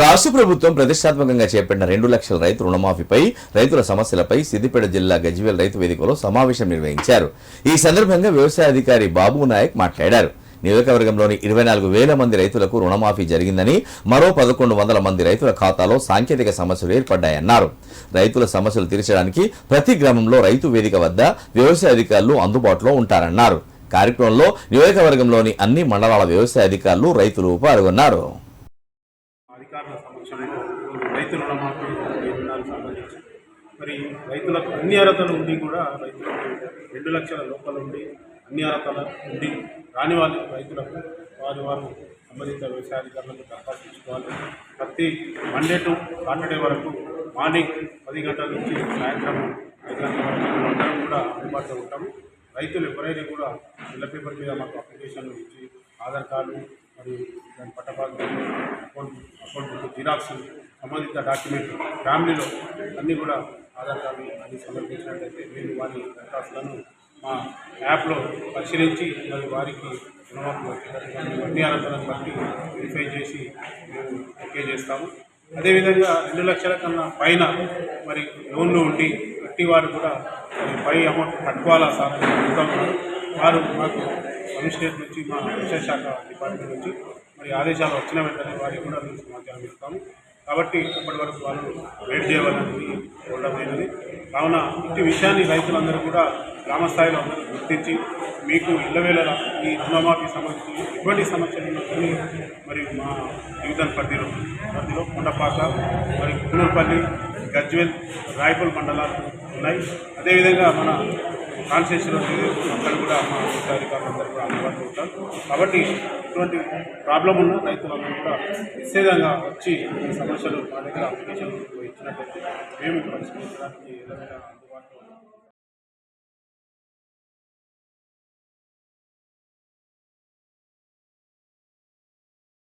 రాష్ట్ర ప్రభుత్వం ప్రతిష్టాత్మకంగా చేపట్టిన రెండు లక్షల రైతు రుణమాఫీపై రైతుల సమస్యలపై సిద్దిపేట జిల్లా గజ్వేల్ రైతు వేదికలో సమావేశం నిర్వహించారు. ఈ సందర్భంగా వ్యవసాయ అధికారి బాబు నాయక్ మాట్లాడారు. నియోజకవర్గంలోని ఇరవై నాలుగు వేల మంది రైతులకు రుణమాఫీ జరిగిందని మరో పదకొండు వందల మంది రైతుల ఖాతాలో సాంకేతిక సమస్యలు ఏర్పడ్డాయన్నారు. రైతుల సమస్యలు తీర్చడానికి ప్రతి గ్రామంలో రైతు వేదిక వద్ద వ్యవసాయ అధికారులు అందుబాటులో ఉంటారన్నారు. కార్యక్రమంలో నియోజకవర్గంలోని అన్ని మండలాల వ్యవసాయ అధికారులు రైతులు పాల్గొన్నారు. రైతుల రుణమాఫీ నిర్ణయాలకు సంబంధించి మరి రైతులకు అన్ని అర్హతలు ఉండి కూడా రైతులకు రెండు లక్షల లోపల ఉండి అన్ని అర్హతలు ఉండి రాని వాళ్ళ రైతులకు వారి వారు సంబంధిత వ్యవసాయాధికారులకు దరఖాస్తు ఇచ్చుకోవాలి. ప్రతి మండే టు సాటర్డే వరకు మార్నింగ్ పది గంటల నుంచి సాయంత్రం ఐదు గంటల వరకు అందరం కూడా అందుబాటులో ఉంటాము. రైతులు ఎవరైనా కూడా ఇళ్ళ పేపర్ మీద మాకు అప్లికేషన్ ఇచ్చి ఆధార్ కార్డు మరియు దాని పట్టభాగం అకౌంట్ అకౌంట్ బుక్ జిరాక్స్ సంబంధిత డాక్యుమెంట్ ఫ్యామిలీలో అన్నీ కూడా ఆధార్ కార్డు అన్ని సమర్పించినట్లయితే మేము వారి దరఖాస్తులను మా యాప్లో పరిశీలించి మరి వారికి రుణమాఫీ అన్ని బట్టి వెరిఫై చేసి మేము ఓకే చేస్తాము. అదేవిధంగా రెండు లక్షల కన్నా పైన మరి లోన్లు ఉండి కట్టి వారు కూడా మరి పై అమౌంట్ కట్టుకోవాలా సార్ అని వారు మాకు కమిషనరేట్ నుంచి మా వ్యవసాయ శాఖ డిపార్ట్మెంట్ నుంచి మరి ఆదేశాలు వచ్చిన వెంటనే వారికి కూడా మేము సమాచారం ఇస్తాము. కాబట్టి అప్పటి వరకు వాళ్ళు వేడి చేయవలసింది ఉండమైనది కావున ఇట్టి విషయాన్ని రైతులందరూ కూడా గ్రామ స్థాయిలో అందరూ గుర్తించి మీకు ఇళ్ళవేళ ఈ రుణమాఫీ సంబంధించి ఎటువంటి సమస్యలు కొన్ని మరి మా డివిజన్ పరిధిలో పరిధిలో కొండపాక మరి కునూరుపల్లి గజ్వెల్ రాయపూల్ మండలాలు ఉన్నాయి. అదేవిధంగా మన కాన్స్టిట్యూషన్ అందరూ కూడా మా అధికారులందరూ కూడా అందుబాటులో ఉంటారు. కాబట్టి ఇటువంటి ప్రాబ్లం ఉన్న రైతులందరూ కూడా నిశ్చేదంగా వచ్చి సమస్యలు మా దగ్గర అప్లికేషన్ ఇచ్చినట్లయితే మేము పరిష్కరించడానికి ఏదైనా